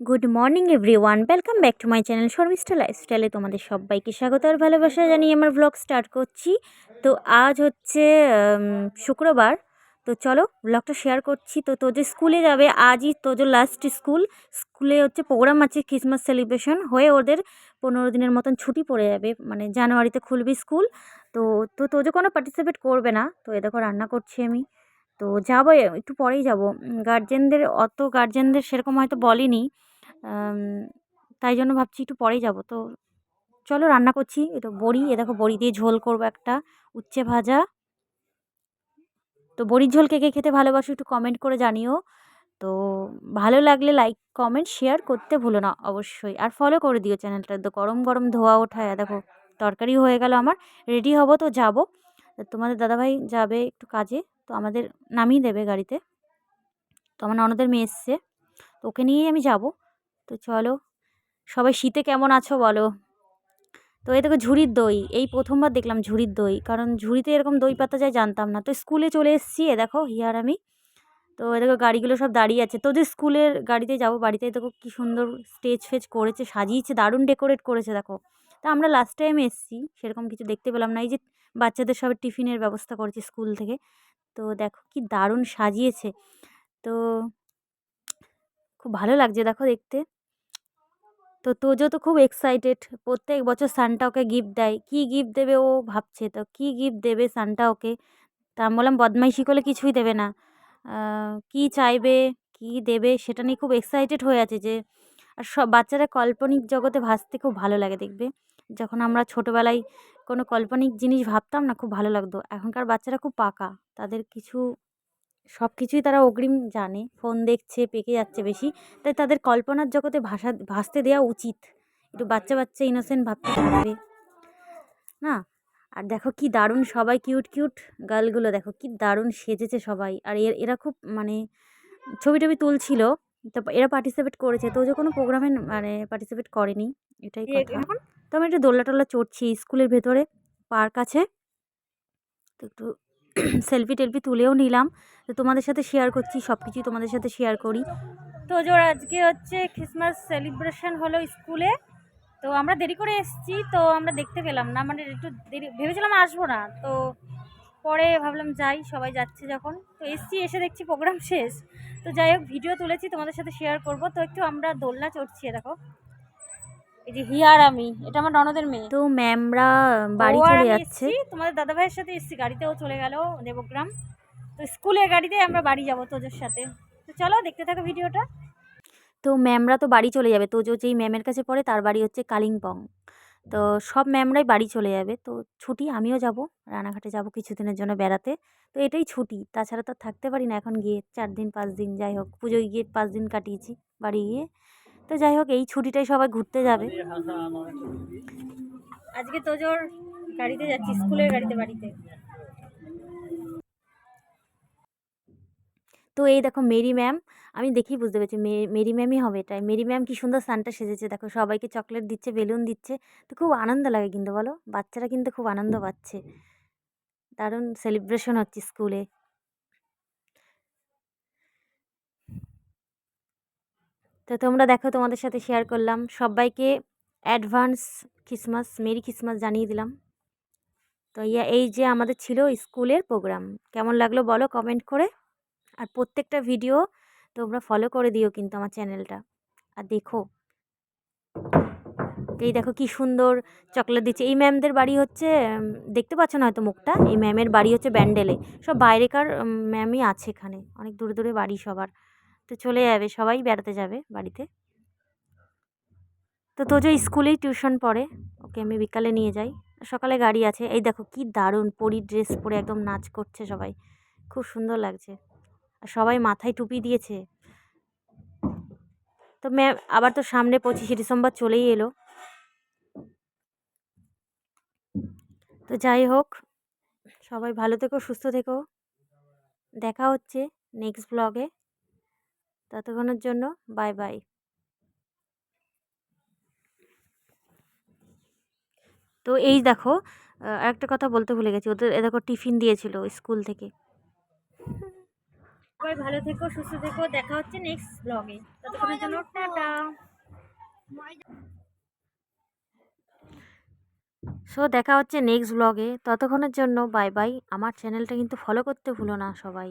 Good morning everyone welcome back to my channel Sharmistha লাইফস্টাইলে তোমাদের সবাইকে স্বাগত আর ভালোবাসা জানিয়ে আমার ব্লগ স্টার্ট করছি। তো আজ হচ্ছে শুক্রবার। তো চলো ব্লগটা শেয়ার করছি। তো তোদের স্কুলে যাবে, আজই তোদের লাস্ট স্কুল স্কুলে হচ্ছে প্রোগ্রাম আছে ক্রিসমাস সেলিব্রেশন হয়ে ওদের পনেরো দিনের মতন ছুটি পড়ে যাবে। মানে জানুয়ারিতে খুলবে স্কুল। তো তো তোদের কোনো পার্টিসিপেট করবে না। তো এ দেখো রান্না করছি আমি। তো যাব, একটু পরেই যাব। গার্জেনদের অত গার্জেনদের সেরকম হয়তো বলিনি। তাই জন্য ভাবছি একটু পরেই যাব। তো চলো রান্না করছি। এটা বড়ি, এ দেখো বড়ি দিয়ে ঝোল করব একটা, উচ্ছে ভাজা। তো বড়ির ঝোল কে কে খেতে ভালোবাসো একটু কমেন্ট করে জানিও। তো ভালো লাগলে লাইক কমেন্ট শেয়ার করতে ভুলো না অবশ্যই। আর ফলো করে দিও চ্যানেলটা তো গরম গরম ধোয়া ওঠায় দেখো তরকারি হয়ে গেল আমার। রেডি হব তো যাব। তোমাদের দাদাভাই যাবে একটু কাজে। তো আমাদের নামিয়ে দেবে গাড়িতে। তো আমার ননদের মেয়ে এসছে। তো ওকে নিয়েই আমি যাব। তো চলো, সবাই শীতে কেমন আছো বলো? তো এই দেখো ঝুড়ির দই, এই প্রথমবার দেখলাম ঝুড়ির দই, কারণ ঝুড়িতে এরকম দই পাতা যায় জানতাম না। তো স্কুলে চলে এসেছি, এ দেখো হিয়ার আমি। তো এ দেখো গাড়িগুলো সব দাঁড়িয়ে আছে। তোদের স্কুলের গাড়িতে যাব বাড়িতে, দেখো কি সুন্দর স্টেজ ফেজ করেছে, সাজিয়েছে, দারুণ ডেকোরেট করেছে দেখো। তা আমরা লাস্ট টাইম এসেছি, সেরকম কিছু দেখতে পেলাম না। এই যে বাচ্চাদের সব টিফিনের ব্যবস্থা করেছে স্কুল থেকে। তো দেখো কি দারুণ সাজিয়েছে। তো খুব ভালো লাগছে দেখো দেখতে। তো তোজো তো খুব এক্সাইটেড প্রত্যেক বছর সান্টা ওকে গিফট দেয়। কী গিফট দেবে ও ভাবছে, তো কী গিফট দেবে সান্টা ওকে তা আমি বললাম, বদমাইশি করলে কিছুই দেবে না। কী চাইবে, কী দেবে সেটা নিয়ে খুব এক্সাইটেড হয়ে আছে যে, আর সব বাচ্চারা কাল্পনিক জগতে ভাসতে খুব ভালো লাগে দেখবে। যখন আমরা ছোটোবেলায় কোনো কাল্পনিক জিনিস ভাবতাম না, খুব ভালো লাগতো। এখনকার বাচ্চারা খুব পাকা, তাদের কিছু সব কিছুই তারা অগ্রিম জানে। ফোন দেখছে পেকে যাচ্ছে বেশি। তাই তাদের কল্পনার জগতে ভাষা ভাসতে দেওয়া উচিত। একটু বাচ্চা বাচ্চা ইনোসেন্ট ভাবতে থাকবে না? আর দেখো কি দারুণ সবাই কিউট কিউট গার্লগুলো দেখো কি দারুণ সেজেছে সবাই। আর এর এরা খুব মানে ছবি টবি তুলছিল। তো এরা পার্টিসিপেট করেছে। তো যে কোনো প্রোগ্রামে মানে পার্টিসিপেট করেনি। এটাই কথা। তো আমি একটু দোল্লা টোল্লা চড়ছি। স্কুলের ভেতরে। পার্ক আছে। তো একটু সেলফি টেলফি তুলেও নিলাম। তো তোমাদের সাথে শেয়ার করছি সব কিছুই তোমাদের সাথে শেয়ার করি। তো জোর, আজকে হচ্ছে ক্রিসমাস সেলিব্রেশন হলো স্কুলে তো আমরা দেরি করে এসেছি, তো আমরা দেখতে পেলাম না। মানে একটু দেরি, ভেবেছিলাম আসব না। তো পরে ভাবলাম যাই, সবাই যাচ্ছে যখন। তো এসছি, এসে দেখছি প্রোগ্রাম শেষ। তো যাই হোক ভিডিও তুলেছি, তোমাদের সাথে শেয়ার করব। তো একটু আমরা দোলনা চড়ছি দেখো। এই যে হিয়ার আমি এটা আমার ননদের মেয়ে। তো ম্যামরা বাড়ি চলে যাচ্ছে। তোমাদের দাদা ভাইয়ের সাথে এসেছি গাড়িতেও চলে গেল দেবগ্রাম। তো স্কুলের গাড়িতে আমরা বাড়ি যাব তোদের সাথে। তো চলো দেখতে থাকো ভিডিওটা। তো ম্যামরা তো বাড়ি চলে যাবে তোজো যেই ম্যামের কাছে পড়ে তার বাড়ি হচ্ছে কালিম্পং। তো সব ম্যামরাই বাড়ি চলে যাবে তো ছুটি আমিও যাব রানাঘাটে যাব কিছুদিনের জন্য বেড়াতে। তো এটাই ছুটি তাছাড়া তো থাকতে পারি না এখন গিয়ে চার দিন পাঁচ দিন যাই হোক পুজোয় গিয়ে পাঁচ দিন কাটিয়েছি বাড়ি গিয়ে। তো যাই হোক এই ছুটিটাই সবাই ঘুরতে যাবে। আজকে তোজোর গাড়িতে যাচ্ছি স্কুলের গাড়িতে বাড়িতে। তো এই দেখো মেরি ম্যাম আমি দেখেই বুঝতে পেরেছি মেরি ম্যামই হবে এটাই মেরি ম্যাম কি সুন্দর সানটা সেজেছে দেখো সবাইকে চকলেট দিচ্ছে বেলুন দিচ্ছে। তো খুব আনন্দ লাগে কিন্তু বলো বাচ্চারা কিন্তু খুব আনন্দ পাচ্ছে। দারুণ সেলিব্রেশন হচ্ছে স্কুলে। তো তোমরা দেখো তোমাদের সাথে শেয়ার করলাম। সবাইকে অ্যাডভান্স ক্রিসমাস মেরি ক্রিসমাস জানিয়ে দিলাম। তো ইয়া, এই যে আমাদের ছিল স্কুলের প্রোগ্রাম কেমন লাগল বলো কমেন্ট করে। আর প্রত্যেকটা ভিডিও তোমরা ফলো করে দিও কিন্তু আমার চ্যানেলটা আর দেখো। এই দেখো কি সুন্দর চকলেট দিচ্ছে। এই ম্যামদের বাড়ি হচ্ছে দেখতে পাচ্ছ না হয়তো মুখটা? এই ম্যামের বাড়ি হচ্ছে ব্যান্ডেলে। সব বাইরেকার ম্যামই আছে এখানে। অনেক দূরে দূরে বাড়ি সবার। তো চলে যাবে সবাই বেড়াতে যাবে বাড়িতে। তো তোজো স্কুলেই টিউশন পড়ে ওকে আমি বিকালে নিয়ে যাই। সকালে গাড়ি আছে এই দেখো কি দারুণ পরি ড্রেস পরে একদম নাচ করছে সবাই খুব সুন্দর লাগছে। আর সবাই মাথায় টুপি দিয়েছে। তো ম্যাম আবার তো সামনে পঁচিশে ডিসেম্বর চলেই এলো। তো যাই হোক সবাই ভালো থেকো সুস্থ থেকো। দেখা হচ্ছে নেক্সট ব্লগে ততক্ষণের জন্য বাই বাই। তো এই দেখো একটা কথা বলতে ভুলে গেছি ওদের এ দেখো টিফিন দিয়েছিল স্কুল থেকে। সবাই ভালো থেকো সুস্থ থেকো দেখা হচ্ছে নেক্সট ব্লগে ততক্ষণের জন্য টাটা। সো দেখা হচ্ছে নেক্সট ব্লগে ততক্ষণের জন্য বাই বাই। আমার চ্যানেলটা কিন্তু ফলো করতে ভুলো না সবাই।